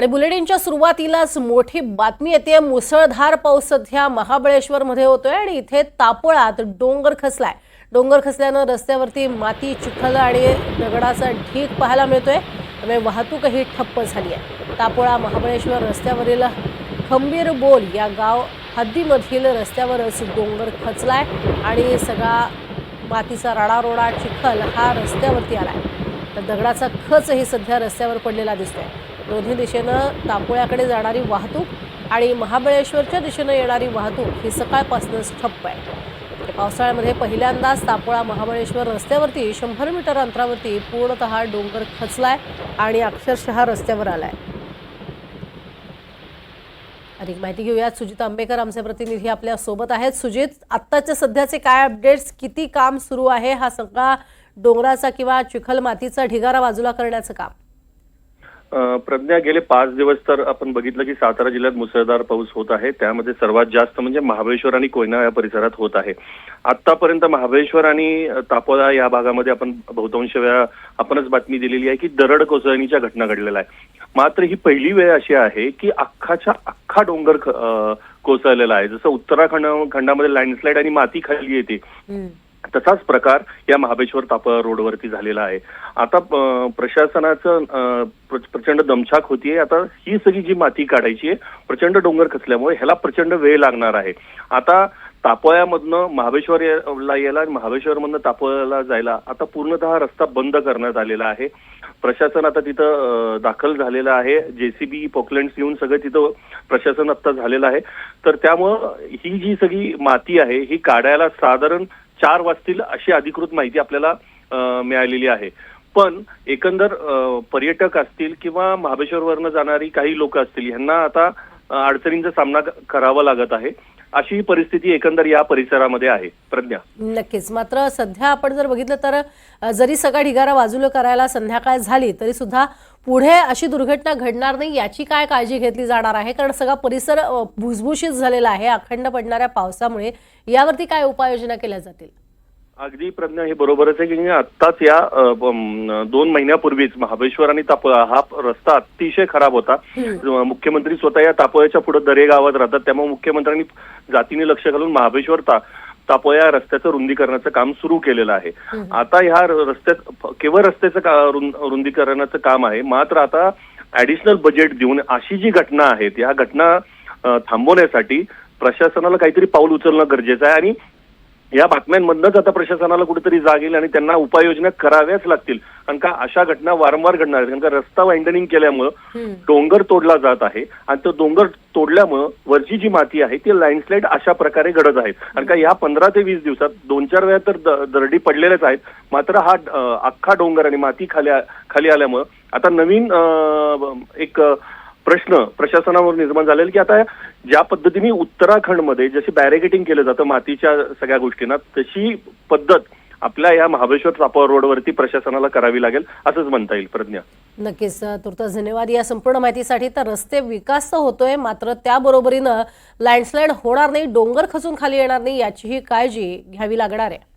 आणि बुलेटिनच्या सुरुवातीलाच मोठी बातमी येते. मुसळधार पाऊस सध्या महाबळेश्वरमध्ये होतोय आणि इथे तापोळात डोंगर खसलाय डोंगर खसल्यानं रस्त्यावरती माती चिखल आणि दगडाचा ढीक पाहायला मिळतोय. त्यामुळे वाहतूकही ठप्प झाली आहे तापोळा महाबळेश्वर रस्त्यावरील खंबीर बोल या गाव हद्दीमधील रस्त्यावरच डोंगर खचलाय आणि सगळा मातीचा राडारोडा चिखल हा रस्त्यावरती आलाय. तर दगडाचा खचही सध्या रस्त्यावर पडलेला दिसतोय. दोन्ही दिशेनं तापोळ्याकडे जाणारी वाहतूक आणि महाबळेश्वरच्या दिशेनं येणारी वाहतूक ही सकाळपासूनच ठप्प आहे. म्हणजे पावसाळ्यामध्ये पहिल्यांदाच तापोळा महाबळेश्वर रस्त्यावरती शंभर मीटर अंतरावरती पूर्णतः डोंगर खचलाय आणि अक्षरशः रस्त्यावर आलाय. अधिक माहिती घेऊयात. सुजित आंबेकर आमचे प्रतिनिधी आपल्यासोबत आहेत. सुजित आत्ताचे सध्याचे काय अपडेट्स? किती काम सुरू आहे? हा सगळा डोंगराचा किंवा चिखल मातीचा ढिगारा बाजूला करण्याचं काम. प्रज्ञा गेले पाच दिवस तर आपण बघितलं की सातारा जिल्ह्यात मुसळधार पाऊस होत आहे. त्यामध्ये सर्वात जास्त म्हणजे महाबळेश्वर आणि कोयना या परिसरात होत आहे. आतापर्यंत महाबळेश्वर आणि तापोळा या भागामध्ये आपण बहुतांश वेळा आपणच बातमी दिलेली आहे की दरड कोसळणीच्या घटना घडलेल्या आहे मात्र ही पहिली वेळ अशी आहे की अख्खाच्या अख्खा डोंगर कोसळलेला आहे. जसं उत्तराखंड खंडामध्ये लँडस्लाईड आणि माती खाली येते. तसाच प्रकार या महाबळेश्वर तापा रोडवरती झालेला आहे. आता प्रशासनाचं प्रचंड दमछाक होतीये. आता ही सगळी जी माती काढायची आहे प्रचंड डोंगर खचल्यामुळे ह्याला प्रचंड वेळ लागणार आहे. आता तापोळ्यामधनं महाबळेश्वरला यायला आणि महाबळेश्वरमधनं तापोळ्याला जायला आता पूर्णतः रस्ता बंद करण्यात आलेला आहे. प्रशासन आता तिथं दाखल झालेलं आहे. जेसीबी पोकलँड्स येऊन सगळं तिथं प्रशासन आता झालेलं आहे. तर त्यामुळं ही जी सगळी माती आहे ही काढायला साधारण चार वाजतील अशी अधिकृत माहिती आपल्याला मिळालेली आहे. पण एकंदर पर्यटक असतील किंवा महाबळेश्वरवरनं जाणारी काही लोक असतील यांना आता अडचणींचा सामना करावा लागत आहे. अशी ही परिस्थिती एकंदर या परिसरामध्ये आहे. प्रज्ञा. नक्कीच. मात्र सध्या आपण जर बघितलं तर जरी सगळा ढिगारा बाजूला करायला संध्याकाळ झाली तरी सुद्धा पुढे अशी दुर्घटना घडणार नाही याची काय काळजी घेतली जाणार आहे? कारण सगळा परिसर भुसभुशीत झालेला आहे. अखंड पडणाऱ्या पावसामुळे यावरती काय उपाययोजना केल्या जातील? अगदी प्रज्ञा हे बरोबरच आहे की आत्ताच या दोन महिन्यापूर्वीच महाबळेश्वर आणि तापोळा हा रस्ता अतिशय खराब होता. मुख्यमंत्री स्वतः या तापोळ्याच्या पुढे दरे गावात राहतात. त्यामुळे मुख्यमंत्र्यांनी जातीने लक्ष घालून महाबळेश्वर ता तापोळ्या या रस्त्याचं रुंदीकरणाचं काम सुरू केलेलं आहे. आता ह्या रस्त्यात केवळ रस्त्याचं रुंदीकरणाचं काम आहे मात्र आता ऍडिशनल बजेट देऊन अशी जी घटना आहेत या घटना थांबवण्यासाठी प्रशासनाला काहीतरी पाऊल उचलणं गरजेचं आहे आणि या बातम्यांमधनच आता प्रशासनाला कुठेतरी जाग येईल आणि त्यांना उपाययोजना कराव्याच लागतील. कारण का अशा घटना वारंवार घडणार आहेत. कारण का रस्ता वाइंडनिंग केल्यामुळं डोंगर तोडला जात आहे आणि तो डोंगर तोडल्यामुळं वरची जी माती आहे ती लँडस्लाईड अशा प्रकारे घडत आहेत. कारण का या पंधरा ते वीस दिवसात दोन चार वेळा तर दरडी पडलेल्याच आहेत. मात्र हा अख्खा डोंगर आणि माती खाली खाली आल्यामुळं आता नवीन एक प्रश्न प्रशासनावर निर्माण झालेला की आता ज्या पद्धतीने उत्तराखंडमध्ये जशी बॅरिकेटिंग केलं जातं मातीच्या सगळ्या गोष्टींना तशी पद्धत आपल्या या महाबळेश्वर चापावर रोडवरती प्रशासनाला करावी लागेल असंच म्हणता येईल प्रज्ञा. नक्कीच अ, तुर्तास धन्यवाद या संपूर्ण माहितीसाठी. तर रस्ते विकास तर होतोय मात्र त्याबरोबरीनं लँडस्लाईड होणार नाही डोंगर खचून खाली येणार नाही याचीही काळजी घ्यावी लागणार आहे.